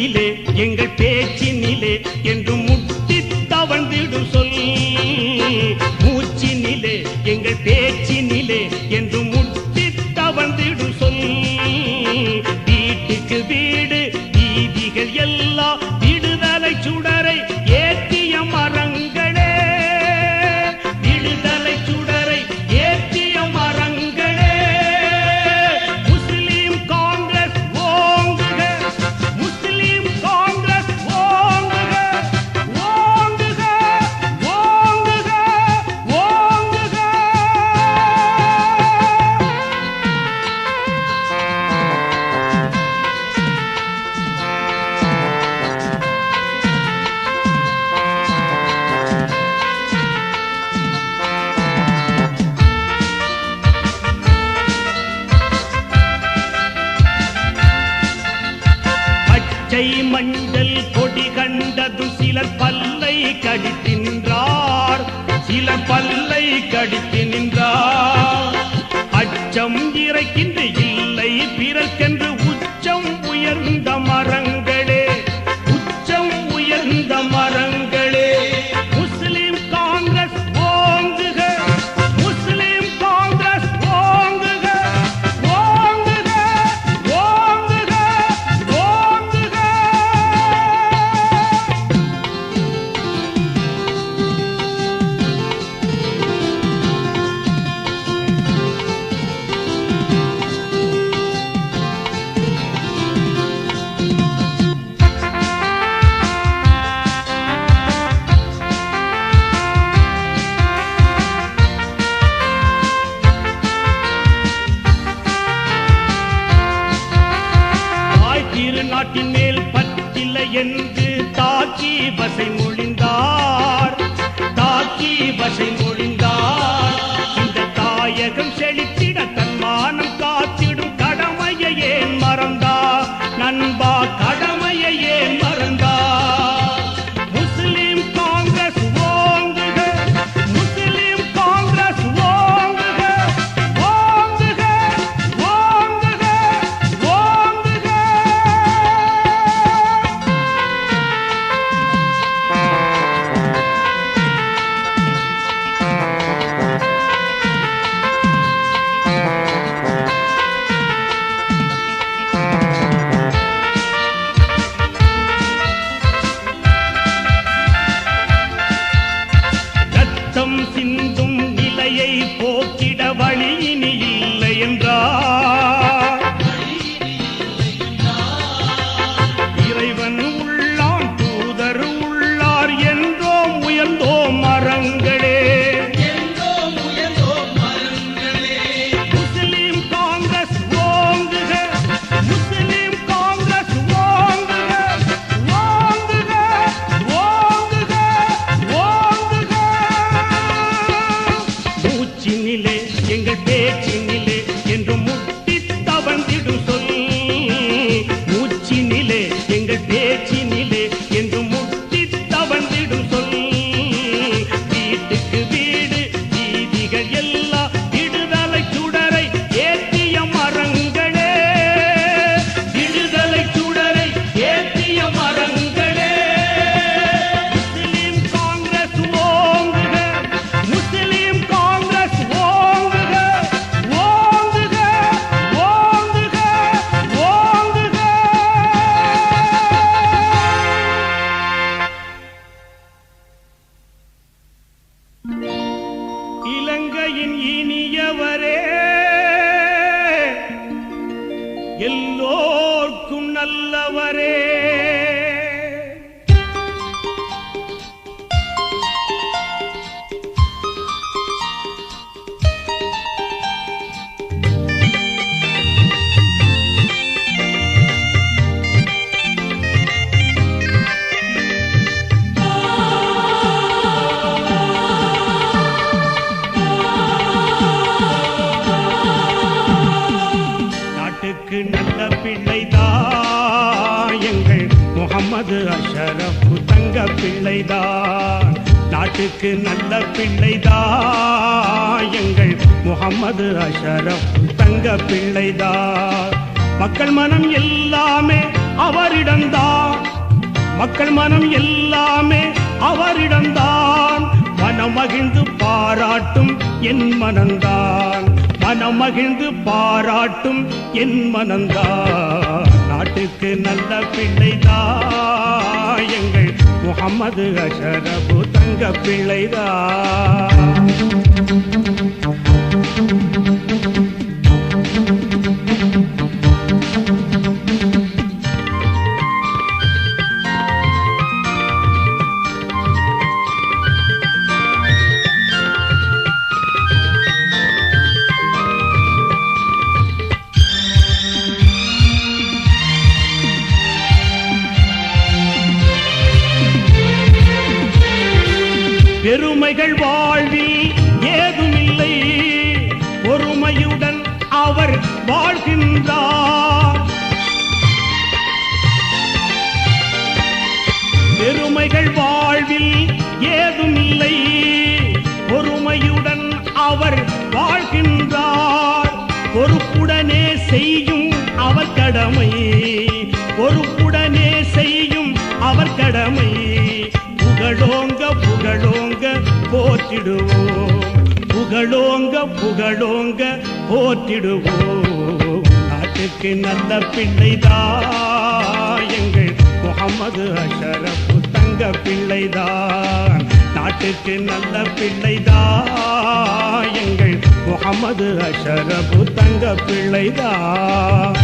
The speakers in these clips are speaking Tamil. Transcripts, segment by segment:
பேச்சினிலே எங்கள் பேச்சினிலே என்றும் முட்டி தவழ்ந்திடும் சொல் அச்சம் இறைக்கின்ற இல்லை பிறர்க்கென்று இனியவரே. அவருக்கு நல்ல பிள்ளைதா எங்கள் முகமது அஷரப்பு தங்க பிள்ளைதான். நாட்டுக்கு நல்ல பிள்ளைதா எங்கள் முகமது அஷரப்பு தங்க பிள்ளைதான். மக்கள் மனம் எல்லாமே அவரிடம்தான். மக்கள் மனம் எல்லாமே அவரிடம்தான். மனம் மகிழ்ந்து பாராட்டும் என் மனந்தான் மனமகிழ்ந்து பாராட்டும் என் மனந்தா. நாட்டுக்கு நல்ல பிள்ளைதா. எங்கள் முகமது அஷரபு தங்க பிள்ளைதா. பெருமைகள் வாழ்வில் ஏதுமில்லை. பொறுமையுடன் அவர் வாழ்கின்றார். பெருமைகள் வாழ்வில் ஏதுமில்லை. பொறுமையுடன் அவர் வாழ்கின்றார். பொறுப்புடனே செய்யும் அவர் கடமை. பொறுப்புடனே செய்யும் அவர் கடமை. போற்றிடுவோம். புகழோங்க புகழோங்க போற்றிடுவோம். நாட்டுக்கு நல்ல பிள்ளைதா எங்கள் முகமது அஷரப்பு தங்க பிள்ளைதான். நாட்டுக்கு நல்ல பிள்ளைதா எங்கள் முகமது அஷரபு தங்க பிள்ளைதான்.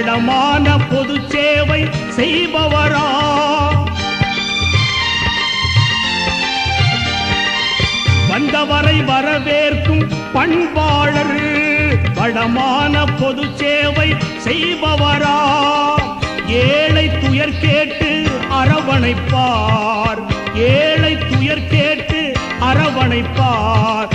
ஆழமான பொது சேவை செய்பவரா? வந்தவரை வரவேற்கும் பண்பாளர் வளமான பொது சேவை செய்பவரா? ஏழை துயர் கேட்டு அரவணைப்பார் ஏழை துயர் கேட்டு அரவணைப்பார்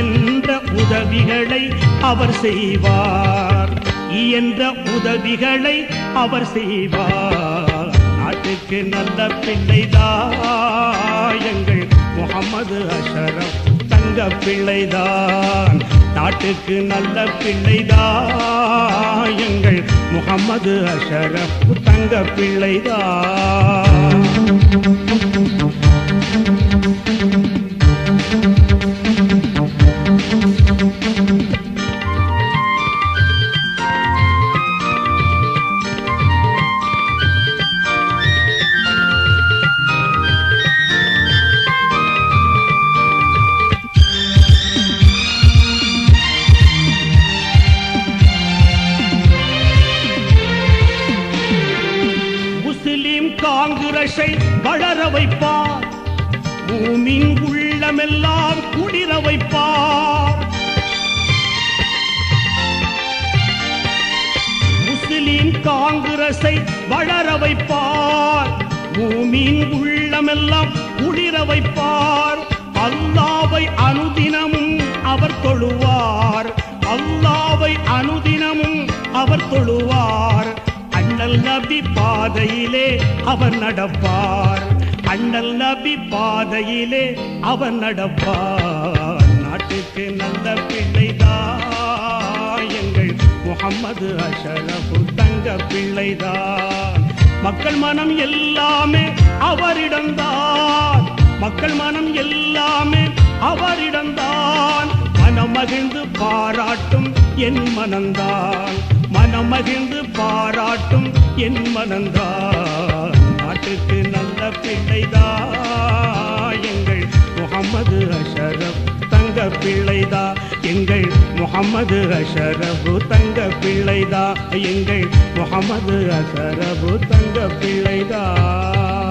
என்ற உதவிகளை அவர் செய்வார். இயன்ற உதவிகளை அவர் செய்வார். நாட்டுக்கு நல்ல பிள்ளைதான் எங்கள் முகமது அஷரப் தங்க பிள்ளைதான். நாட்டுக்கு நல்ல பிள்ளைதான் எங்கள் முகமது அஷரப் தங்க பிள்ளைதான். பூமின் உள்ளமெல்லாம் குளிர வைப்பார். முஸ்லிம் காங்கிரஸை வளர வைப்பார். பூமியின் உள்ளமெல்லாம் குளிர வைப்பார். அல்லாவை அனுதினமும் அவர் தொழுவார். அல்லாவை அனுதினமும் அவர் தொழுவார். அண்ணல் நபி பாதையிலே அவர் நடப்பார். அண்ணல் நபி பாதையிலே அவர் நடப்பார் நாட்டுக்கு நல்ல பிள்ளைதான். எங்கள் முகம்மது அஷரபு தங்க பிள்ளைதான். மக்கள் மனம் எல்லாமே அவரிடம்தான். மக்கள் மனம் எல்லாமே அவரிடம்தான். மனம் மகிழ்ந்து பாராட்டும் என் மனந்தான் மனம் மகிழ்ந்து பாராட்டும் என் மனந்தான் நாட்டுக்கு நல்ல பிள்ளைதா. எங்கள் முகமது அஷரப் தங்க பிள்ளைதா. எங்கள் முகமது அஷரபு தங்க பிள்ளைதா. எங்கள் முகமது அஷரபு தங்க பிள்ளைதா.